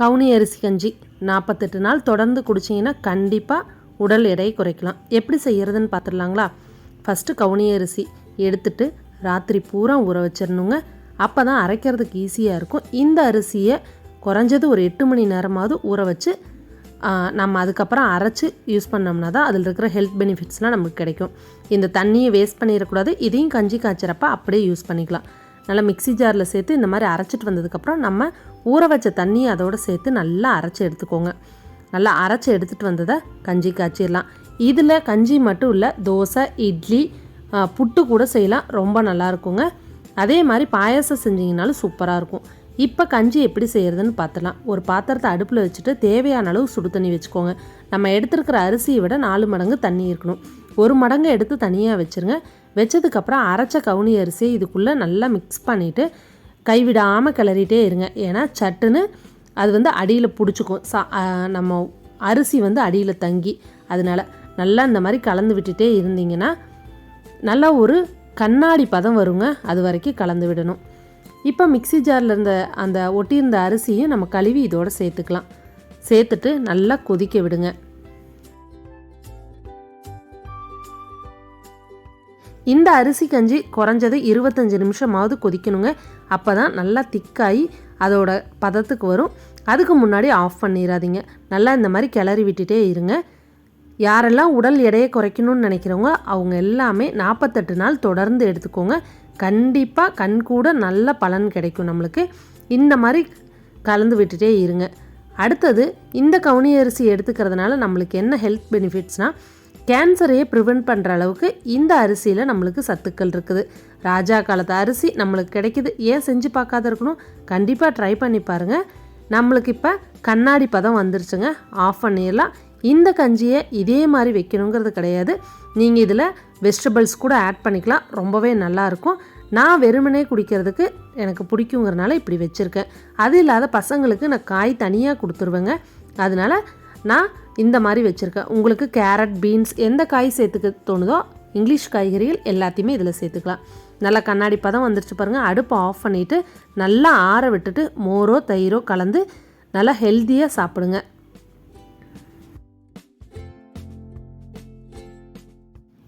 கவுனி அரிசி கஞ்சி நாற்பத்தெட்டு நாள் தொடர்ந்து குடிச்சிங்கன்னா கண்டிப்பாக உடல் எடை குறைக்கலாம். எப்படி செய்யறதுன்னு பார்த்துடலாங்களா? ஃபஸ்ட்டு கவுனி அரிசி எடுத்துட்டு ராத்திரி பூரா ஊற வச்சிடணுங்க. அப்போ தான் அரைக்கிறதுக்கு ஈஸியாக இருக்கும். இந்த அரிசியை குறைஞ்சது ஒரு எட்டு மணி நேரமாவது ஊற வச்சு நம்ம அதுக்கப்புறம் அரைச்சி யூஸ் பண்ணோம்னா தான் அதில் இருக்கிற ஹெல்த் பெனிஃபிட்ஸ்லாம் நமக்கு கிடைக்கும். இந்த தண்ணியை வேஸ்ட் பண்ணிடக்கூடாது. இதையும் கஞ்சி காய்ச்சறப்ப அப்படியே யூஸ் பண்ணிக்கலாம். நல்லா மிக்ஸி ஜாரில் சேர்த்து இந்த மாதிரி அரைச்சிட்டு வந்ததுக்கப்புறம் நம்ம ஊற வச்ச தண்ணியை அதோடு சேர்த்து நல்லா அரைச்சி எடுத்துக்கோங்க. நல்லா அரைச்சி எடுத்துகிட்டு வந்ததை கஞ்சி காய்ச்சிடலாம். இதில் கஞ்சி மட்டும் இல்லை தோசை இட்லி புட்டு கூட செய்யலாம். ரொம்ப நல்லா இருக்குங்க. அதே மாதிரி பாயாசம் செஞ்சீங்கனாலும் சூப்பராக இருக்கும். இப்போ கஞ்சி எப்படி செய்கிறதுன்னு பார்த்துலாம் ஒரு பாத்திரத்தை அடுப்பில் வச்சுட்டு தேவையான அளவு சுடு தண்ணி வச்சுக்கோங்க. நம்ம எடுத்துருக்கிற அரிசியை விட நாலு மடங்கு தண்ணி இருக்கணும். ஒரு மடங்கு எடுத்து தனியாக வச்சுருங்க. வச்சதுக்கப்புறம் அரைச்ச கவுனி அரிசியை இதுக்குள்ளே நல்லா மிக்ஸ் பண்ணிவிட்டு கைவிடாமல் கிளறிட்டே இருங்க. ஏன்னா சட்டுன்னு அது வந்து அடியில் பிடிச்சிக்கும். சா நம்ம அரிசி வந்து அடியில் தங்கி அதனால நல்லா இந்த மாதிரி கலந்து விட்டுட்டே இருந்தீங்கன்னா நல்லா ஒரு கண்ணாடி பதம் வருங்க. அது வரைக்கும் கலந்து விடணும். இப்போ மிக்ஸி ஜாரில் இருந்த அந்த ஒட்டியிருந்த அரிசியும் நம்ம கழுவி இதோடு சேர்த்துக்கலாம். சேர்த்துட்டு நல்லா கொதிக்க விடுங்க. இந்த அரிசி கஞ்சி குறைஞ்சது இருபத்தஞ்சி நிமிஷமாவது கொதிக்கணுங்க. அப்போ தான் நல்லா திக்காகி அதோட பதத்துக்கு வரும். அதுக்கு முன்னாடி ஆஃப் பண்ணிடாதீங்க நல்லா இந்த மாதிரி கிளறி விட்டுட்டே இருங்க. யாரெல்லாம் உடல் எடையை குறைக்கணும்னு நினைக்கிறவங்க அவங்க எல்லாமே நாற்பத்தெட்டு நாள் தொடர்ந்து எடுத்துக்கோங்க. கண்டிப்பாக கண் கூட நல்ல பலன் கிடைக்கும் நம்மளுக்கு. இந்த மாதிரி கலந்து விட்டுட்டே இருங்க. அடுத்தது இந்த கவுனி அரிசி எடுத்துக்கிறதுனால நம்மளுக்கு என்ன ஹெல்த் பெனிஃபிட்ஸ்னால் கேன்சரையே ப்ரிவெண்ட் பண்ணுற அளவுக்கு இந்த அரிசியில் நம்மளுக்கு சத்துக்கள் இருக்குது. ராஜா காலத்து அரிசி நம்மளுக்கு கிடைக்கிது. ஏன் செஞ்சு பார்க்காத இருக்கணும்? கண்டிப்பாக ட்ரை பண்ணி பாருங்கள் நம்மளுக்கு இப்போ கண்ணாடி பதம் வந்துருச்சுங்க. ஆஃப் பண்ணிடலாம். இந்த கஞ்சியை இதே மாதிரி வைக்கணுங்கிறது கிடையாது. நீங்கள் இதில் வெஜிடபிள்ஸ் கூட ஆட் பண்ணிக்கலாம். ரொம்பவே நல்லாயிருக்கும் நான் வெறுமனே குடிக்கிறதுக்கு எனக்கு பிடிக்குங்கிறனால இப்படி வச்சுருக்கேன். அது இல்லாத பசங்களுக்கு நான் காய் தனியாக கொடுத்துருவேங்க. அதனால நான் இந்த மாதிரி வச்சுருக்கேன். உங்களுக்கு கேரட் பீன்ஸ் எந்த காய் சேர்த்துக்க தோணுதோ இங்கிலீஷ் காய்கறிகள் எல்லாத்தையுமே இதில் சேர்த்துக்கலாம். நல்லா கண்ணாடி பதம் வந்துருச்சு பாருங்கள் அடுப்பை ஆஃப் பண்ணிவிட்டு நல்லா ஆற விட்டுட்டு மோரோ தயிரோ கலந்து நல்லா ஹெல்த்தியாக சாப்பிடுங்க.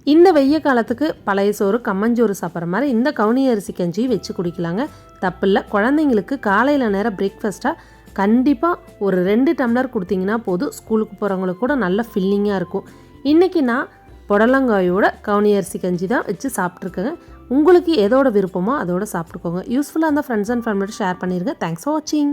இந்த வெய்ய காலத்துக்கு பழைய சோறு கம்மஞ்சோறு சாப்பிட்ற மாதிரி இந்த கவுனி அரிசி கஞ்சி வச்சு குடிக்கலாங்க. தப்பில்லை. குழந்தைங்களுக்கு காலையில் நேரம் பிரேக்ஃபாஸ்ட்டாக கண்டிப்பாக ஒரு ரெண்டு டம்ளர் கொடுத்தீங்கன்னா போதும். ஸ்கூலுக்கு போகிறவங்களுக்கு கூட நல்ல ஃபில்லிங்காக இருக்கும். இன்றைக்கி நான் புடலங்காயோட கவுனி அரிசி கஞ்சி தான் வச்சு சாப்பிட்ருக்கேங்க உங்களுக்கு எதோட விருப்பமோ அதோட சாப்பிட்டுக்கோங்க. யூஸ்ஃபுல்லாக இருந்தால் ஃப்ரெண்ட்ஸ் அண்ட் ஃபேமிலியோட ஷேர் பண்ணிடுங்க தேங்க்ஸ் ஃபார் வாட்சிங்